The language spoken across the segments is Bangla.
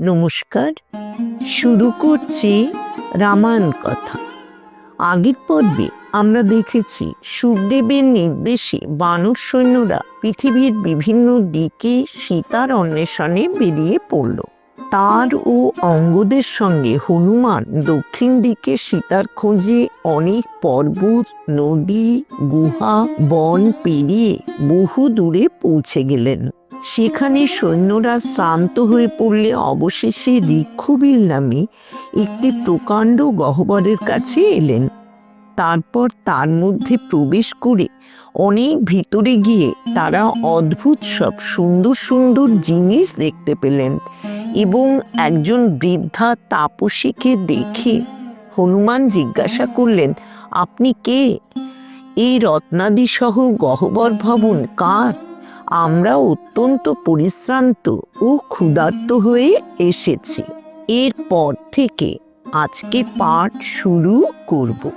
নমস্কার, শুরু করছি রামায়ণ কথা। আগের পর্বে আমরা দেখেছি সুখদেবের নির্দেশে বানর সৈন্যরা পৃথিবীর বিভিন্ন দিকে সীতার অন্বেষণে বেরিয়ে পড়ল। তার ও অঙ্গদের সঙ্গে হনুমান দক্ষিণ দিকে সীতার খোঁজে অনেক পর্বত, নদী, গুহা, বন পেরিয়ে বহু দূরে পৌঁছে গেলেন। সেখানে সৈন্যরা শ্রান্ত হয়ে পড়লে অবশেষে ঋক্ষবিল নামে একটি প্রকাণ্ড গহ্বরের কাছে এলেন। তারপর তার মধ্যে প্রবেশ করে অনেক ভিতরে গিয়ে তারা অদ্ভুত সব সুন্দর সুন্দর জিনিস দেখতে পেলেন এবং একজন বৃদ্ধা তাপসীকে দেখে হনুমান জিজ্ঞাসা করলেন, আপনি কে? এই রত্নাদি সহ গহ্বর ভবন কার? আমরা অত্যন্ত পরিশ্রান্ত ও ক্ষুধার্ত হয়ে এসেছি। এরপর থেকে আজকে পাঠ শুরু করব।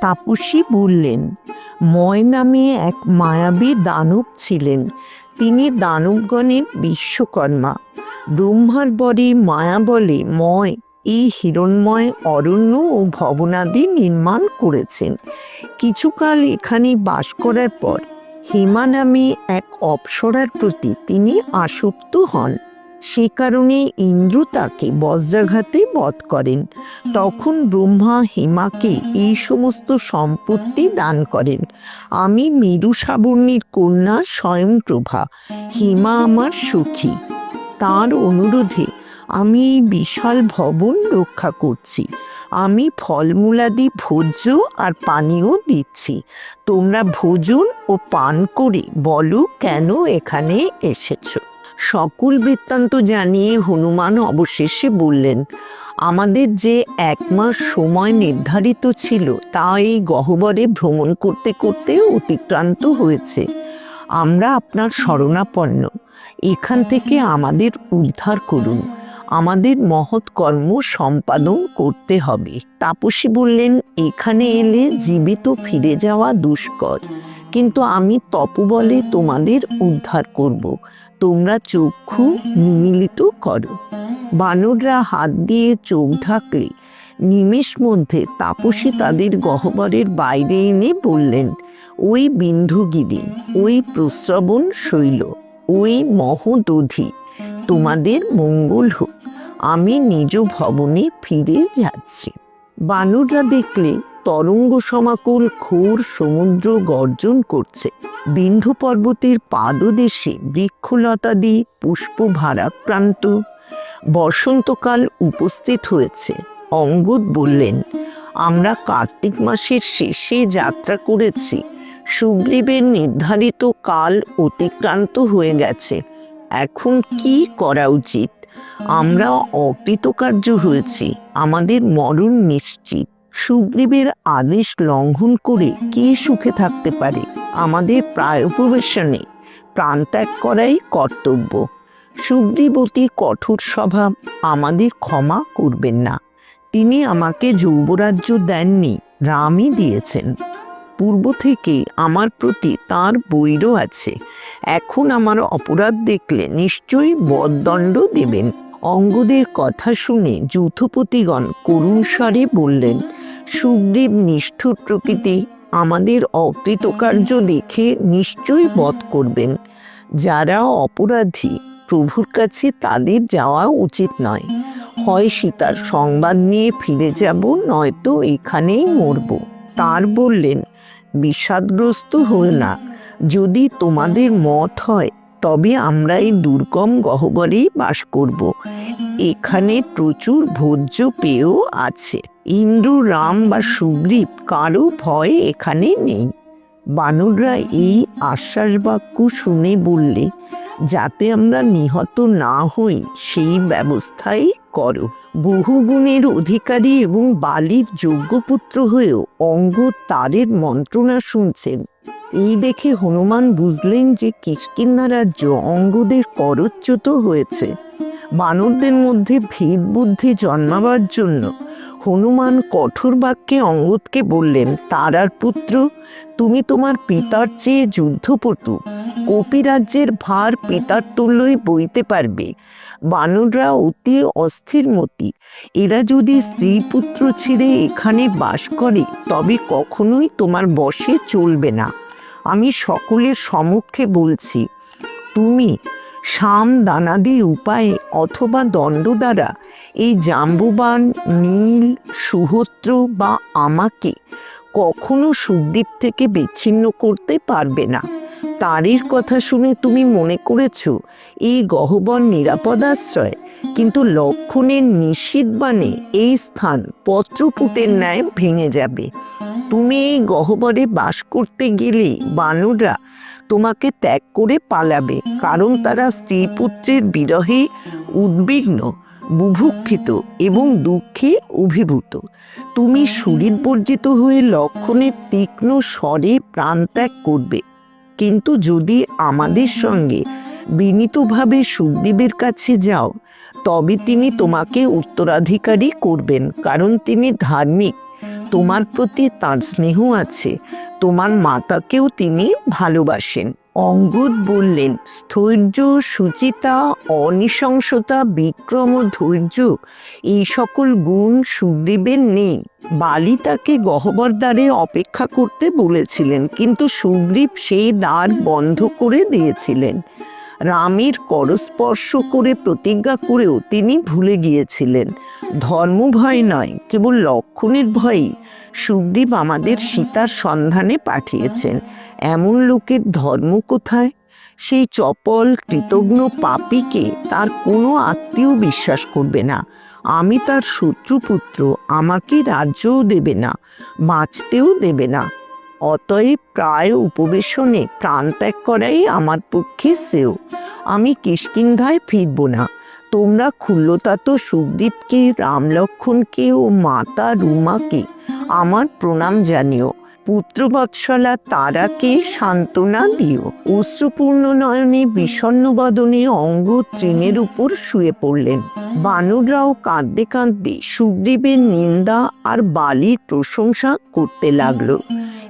তাপসী বললেন, ময় নামে এক মায়াবী দানব ছিলেন। তিনি দানবগণের বিশ্বকর্মা। ব্রহ্মার বরে মায়া বলে ময় এই হিরণময়, অরণ্য ও ভবনাদি নির্মাণ করেছেন। কিছুকাল এখানে বাস করার পর হেমা নামে এক অপ্সরার প্রতি তিনি আসক্ত হন। সে কারণে ইন্দ্র তাকে বজ্রাঘাতে বধ করেন। তখন ব্রহ্মা হেমাকে এই সমস্ত সম্পত্তি দান করেন। আমি মেরু সাবর্ণীর কন্যা স্বয়ংপ্রভা, হেমা আমার সুখী। তার অনুরোধে আমি এই বিশাল ভবন রক্ষা করছি। আমি ফলমূলাদি ভোজ্য আর পানীয় দিচ্ছি। তোমরা ভোজন ও পান করে বলো কেন এখানে এসেছ। সকল বৃত্তান্ত জানিয়ে হনুমান অবশেষে বললেন, আমাদের যে এক মাস সময় নির্ধারিত ছিল, তা এই গহ্বরে ভ্রমণ করতে করতে অতিক্রান্ত হয়েছে। আমরা আপনার শরণাপন্ন। এখান থেকে আমাদের উদ্ধার করুন। আমাদের মহৎ কর্ম সম্পাদন করতে হবে। তাপসী বললেন, এখানে এলে জীবিত ফিরে যাওয়া দুষ্কর। কিন্তু আমি তপবলে তোমাদের উদ্ধার করব। তোমরা চক্ষু নিমিলিত করো বানররা হাত দিয়ে চোখ ঢাকলে নিমেষ মধ্যে তাপসী তাদের গহ্বরের বাইরে এনে বললেন, ওই বিন্ধুগিরি ওই প্রস্রবণ শৈল, ওই মহোদধি, তোমাদের মঙ্গল হোক। আমি নিজ ভবনে ফিরে যাচ্ছি। বানররা দেখলে তরঙ্গ সমাকুল, ঘোর সমুদ্র গর্জন করছে। বিন্ধু পর্বতের পাদদেশে বৃক্ষলতা বৃক্ষলতাদি পুষ্প ভারাক্রান্ত বসন্তকাল উপস্থিত হয়েছে। অঙ্গদ বললেন, আমরা কার্তিক মাসের শেষে যাত্রা করেছি। সুগ্রীবের নির্ধারিত কাল অতিক্রান্ত হয়ে গেছে। এখন কি করা উচিত? আমরা অকৃতকার্য হয়েছি। আমাদের মরণ নিশ্চিত। সুগ্রীবের আদেশ লঙ্ঘন করে কে সুখে থাকতে পারে? আমাদের প্রায় উপবেশনে প্রাণত্যাগ করাই কর্তব্য। সুগ্রীবতী কঠোর স্বভাব, আমাদের ক্ষমা করবেন না। তিনি আমাকে যৌবরাজ্য দেননি, রামই দিয়েছেন। পূর্ব থেকে আমার প্রতি তার বৈর আছে। এখন আমার অপরাধ দেখলে নিশ্চয়ই বদদণ্ড দেবেন। অঙ্গদের কথা শুনে যৌথপতিগণ করুণ স্বরে বললেন সুগ্রীব নিষ্ঠুর প্রকৃতি আমাদের অকৃতকার্য দেখে নিশ্চয়ই বধ করবেন। যারা অপরাধী, প্রভুর কাছে তাদের যাওয়া উচিত নয়। হয় সীতার সংবাদ নিয়ে ফিরে যাব, নয়তো এখানেই মরব। তার বললেন, বিষাদগ্রস্ত হয়ে না। যদি তোমাদের মত হয় তবে আমরা এই দুর্গম গহ্বরেই বাস করব। এখানে প্রচুর ভোজ্য পেয়েও আছে। ইন্দ্র, রাম বা সুগ্রীব কারও ভয় এখানে নেই। বানররা এই আশ্বাস বাক্য শুনে বললে, যাতে আমরা নিহত না হই, সেই ব্যবস্থাই করো। বহুগুণের অধিকারী এবং বালির যোগ্যপুত্র হয়েও অঙ্গ তারের মন্ত্রণা শুনছেন। এই দেখে হনুমান বুঝলেন যে কিষ্কিন্না রাজ্য অঙ্গদের করচ্যুত হয়েছে। বানরদের মধ্যে ভেদ বুদ্ধি জন্মাবার জন্য হনুমান কঠোর বাক্যে অঙ্গদকে বললেন, তারার পুত্র, তুমি তোমার পিতার চেয়ে যুদ্ধপটু। কপি রাজ্যের ভার পিতার তুল্যই বইতে পারবে। বানররা অতি অস্থির মতি। এরা যদি স্ত্রী পুত্র ছেড়ে এখানে বাস করে, তবে কখনোই তোমার বশে চলবে না। আমি সকলের সমক্ষে বলছি, তুমি শাম দানাদি উপায়ে অথবা দণ্ড দ্বারা এই জাম্বুবান, নীল সুহত্র বা আমাকে কখনো সুদ্বীপ থেকে বিচ্ছিন্ন করতে পারবে না। তারির কথা শুনে তুমি মনে করেছ, এই গহ্বর নিরাপদাশ্রয় কিন্তু লক্ষণের নিশ্চিত নিষিদ্ধবাণে এই স্থান পত্রপুটের ন্যায় ভেঙে যাবে। তুমি এই গহ্বরে বাস করতে গেলে বানররা তোমাকে ত্যাগ করে পালাবে, কারণ তারা স্ত্রী পুত্রের বিরহে উদ্বিগ্ন, বুভুক্ষিত এবং দুঃখে অভিভূত। তুমি সুহৃদবর্জিত হয়ে লক্ষণের তীক্ষ্ণ স্বরে প্রাণত্যাগ করবে। কিন্তু যদি আমাদের সঙ্গে বিনীতভাবে সুখদেবের কাছে যাও, তবে তিনি তোমাকে উত্তরাধিকারী করবেন, কারণ তিনি ধার্মিক। তোমার প্রতি তার স্নেহ আছে, তোমার মাতাকেও তিনি ভালোবাসেন। অঙ্গুদ বললেন স্থৈর্য সুচিতা, অনিশংসতা, বিক্রম ও ধৈর্য, এই সকল গুণ সুখদেবের নেই। বালি তাকে গহ্বর দ্বারে অপেক্ষা করতে বলেছিলেন, কিন্তু সুগ্রীব সেই দ্বার বন্ধ করে দিয়েছিলেন। রামের করস্পর্শ করে প্রতিজ্ঞা করেও তিনি ভুলে গিয়েছিলেন। ধর্ম ভয় নয়, কেবল লক্ষণের ভয়ই। সুগ্রীব আমাদের সীতার সন্ধানে পাঠিয়েছেন। এমন লোকের ধর্ম কোথায়? সেই চপল, কৃতজ্ঞ পাপিকে তার কোনো আত্মীয় বিশ্বাস করবে না। আমি তার শত্রুপুত্র আমাকে রাজ্যও দেবে না, বাঁচতেও দেবে না। অতএব প্রায় উপবেশনে প্রাণত্যাগ করাই আমার পক্ষে শ্রেয়। আমি কিষ্কিন্ধায় ফিরব না। তোমরা ক্ষুল্লতাত সুখদীপকে, রামলক্ষণকে ও মাতা রুমাকে আমার প্রণাম জানিও। পুত্রবৎসলা তারাকে সান্ত্বনা দিও। অশ্রুপূর্ণ নয়নে বিষণ্ণ বদনে অঙ্গ তৃণের উপর শুয়ে পড়লেন। বানররাও কাঁদতে কাঁদতে সুগ্রীবের নিন্দা আর বালির প্রশংসা করতে লাগল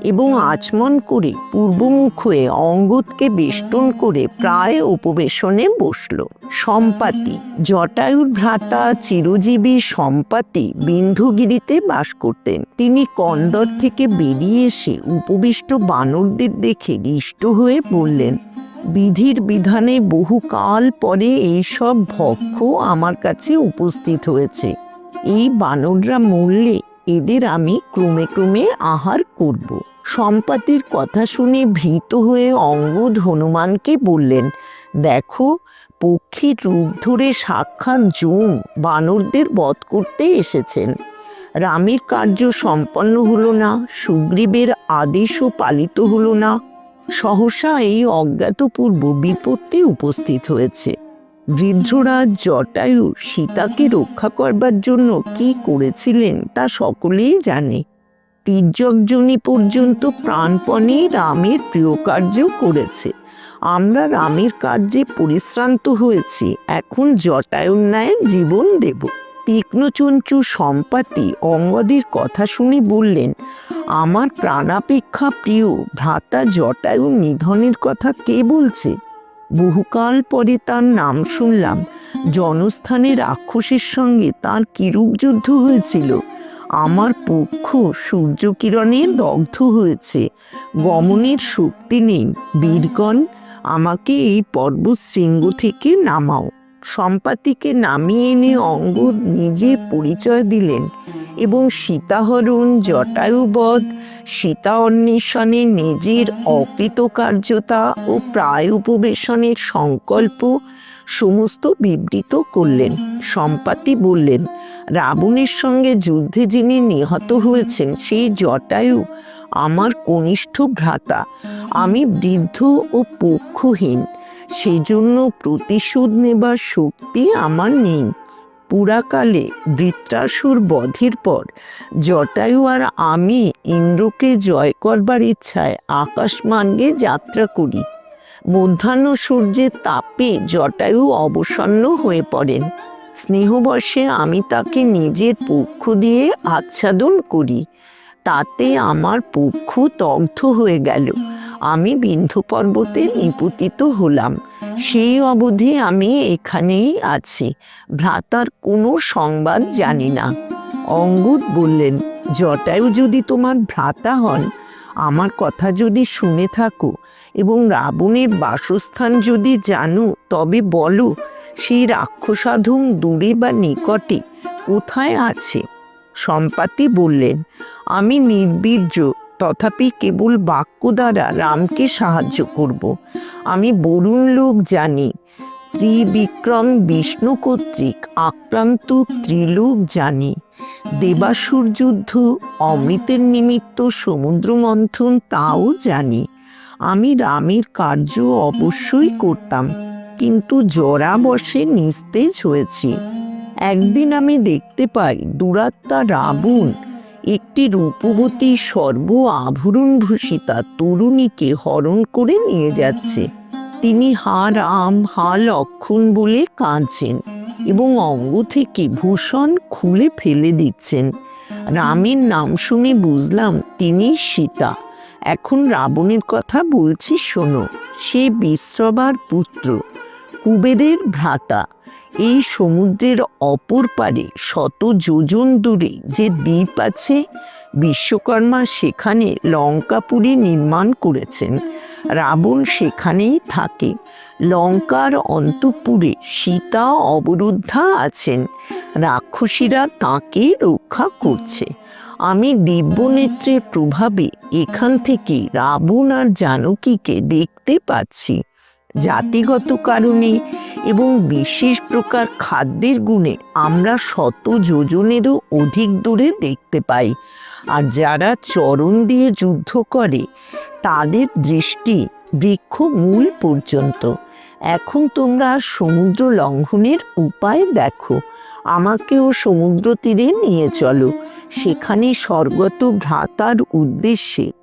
এবং আচমন করে পূর্বমুখ হয়ে অঙ্গদকে বেষ্টন করে প্রায় উপবেশনে বসল। সম্পাতি। জটায়ুর ভ্রাতা চিরজীবী সম্পাতি বিন্ধুগিরিতে বাস করতেন। তিনি কন্দর থেকে বেরিয়ে এসে উপবিষ্ট বানরদের দেখে হৃষ্ট হয়ে বললেন, বিধির বিধানে বহুকাল পরে এইসব ভক্ষ আমার কাছে উপস্থিত হয়েছে। এই বানররা মরলে এদের আমি ক্রমে ক্রমে আহার করব। সম্পাতির কথা শুনে ভীত হয়ে অঙ্গদ হনুমানকে বললেন, দেখো পক্ষীর রূপ ধরে সাক্ষাৎ জুম বানরদের বধ করতে এসেছেন। রামের কার্য সম্পন্ন হলো না, সুগ্রীবের আদেশও পালিত হলো না। সহসা এই অজ্ঞাতপূর্ব বিপত্তি উপস্থিত হয়েছে। বৃদ্ধরাজ জটায়ু সীতাকে রক্ষা করবার জন্য কি করেছিলেন তা সকলেই জানে। তির্যকজনী পর্যন্ত প্রাণপণে রামের প্রিয় কার্য করেছে। আমরা রামের কার্যে পরিশ্রান্ত হয়েছি। এখন জটায়ুর ন্যায় জীবন দেব। তীক্ষ্ণচঞ্চু সম্পাতি অঙ্গদের কথা শুনে বললেন, আমার প্রাণাপেক্ষা প্রিয় ভ্রাতা জটায়ু নিধনের কথা কে বলছে? বহুকাল পরে তার নাম শুনলাম, জনস্থানে রাক্ষসের সঙ্গে তার কিরূপ যুদ্ধ হয়েছিল। আমার পক্ষ সূর্যকিরণে দগ্ধ হয়েছে। গমনের শক্তি নেই। বীরগণ আমাকে এই পর্বত শৃঙ্গ থেকে নামাও। সম্পাতিকে নামিয়ে এনে অঙ্গদ নিজে পরিচয় দিলেন এবং সীতাহরণ, জটায়ুবধ, সীতা অন্বেষণে নিজের অকৃতকার্যতা ও প্রায় উপবেশনের সংকল্প সমস্ত বিবৃত করলেন। সম্পাতি বললেন, রাবণের সঙ্গে যুদ্ধে যিনি নিহত হয়েছেন সেই জটায়ু আমার কনিষ্ঠ ভ্রাতা। আমি বৃদ্ধ ও পক্ষহীন, সেজন্য প্রতিশোধ নেবার শক্তি আমার নেই। পুরাকালে বৃত্রাসুর বধের পর, জটায়ু আর আমি ইন্দ্রকে জয় করবার ইচ্ছায় আকাশ আকাশমার্গে যাত্রা করি। মধ্যাহ্ন সূর্যের তাপে জটায়ু অবসন্ন হয়ে পড়েন। স্নেহবশে আমি তাকে নিজের পক্ষ দিয়ে আচ্ছাদন করি। তাতে আমার পক্ষ দগ্ধ হয়ে গেল। আমি বিন্ধু পর্বতে নিপতিত হলাম। সেই অবধি আমি এখানেই আছি। ভ্রাতার কোনো সংবাদ জানি না। অঙ্গুদ বললেন, জটায়ু যদি তোমার ভ্রাতা হন, আমার কথা যদি শুনে থাকো এবং রাবণের বাসস্থান যদি জানো, তবে বলো, সেই রাক্ষসাধম দূরে বা নিকটে কোথায় আছে? সম্পাতি বললেন, আমি নির্বীর্য তথাপি কেবল বাক্য দ্বারা রামকে সাহায্য করব। আমি বরুণ লোক জানি, ত্রিবিক্রম বিষ্ণু কর্তৃক আক্রান্ত ত্রিলোক জানি। দেবাসুর যুদ্ধ, অমৃতের নিমিত্ত সমুদ্র মন্থন তাও জানি। আমি রামের কার্য অবশ্যই করতাম, কিন্তু জরা বসে নিস্তেজ হয়েছি। একদিন আমি দেখতে পাই দুরাত্মা রাবণ একটি রূপবতী সর্ব আভরণ ভূষিতা তরুণীকে হরণ করে নিয়ে যাচ্ছে। তিনি হা রাম হা লক্ষণ বলে কাঁদছেন এবং অঙ্গ থেকে ভূষণ খুলে ফেলে দিচ্ছেন। রামের নাম শুনে বুঝলাম তিনি সীতা। এখন রাবণের কথা বলছি শোনো, সে বিশ্রবার পুত্র, কুবেরের ভ্রাতা। এই সমুদ্রের অপর পারে শত যোজন দূরে যে দ্বীপ আছে, বিশ্বকর্মা সেখানে লঙ্কাপুরী নির্মাণ করেছেন। রাবণ সেখানেই থাকে। লঙ্কার অন্তপুরে সীতা অবরুদ্ধা আছেন। রাক্ষসীরা তাকে রক্ষা করছে। আমি দিব্যনেত্রের প্রভাবে এখান থেকে রাবণ আর জানকীকে দেখতে পাচ্ছি। জাতিগত কারণে এবং বিশেষ প্রকার খাদ্যের গুণে আমরা শত যোজনেরও অধিক দূরে দেখতে পাই। আর যারা চরণ দিয়ে যুদ্ধ করে, তাদের দৃষ্টি বৃক্ষ মূল পর্যন্ত। এখন তোমরা সমুদ্র লঙ্ঘনের উপায় দেখো। আমাকেও সমুদ্র তীরে নিয়ে চলো। সেখানে স্বর্গত ভ্রাতার উদ্দেশ্যে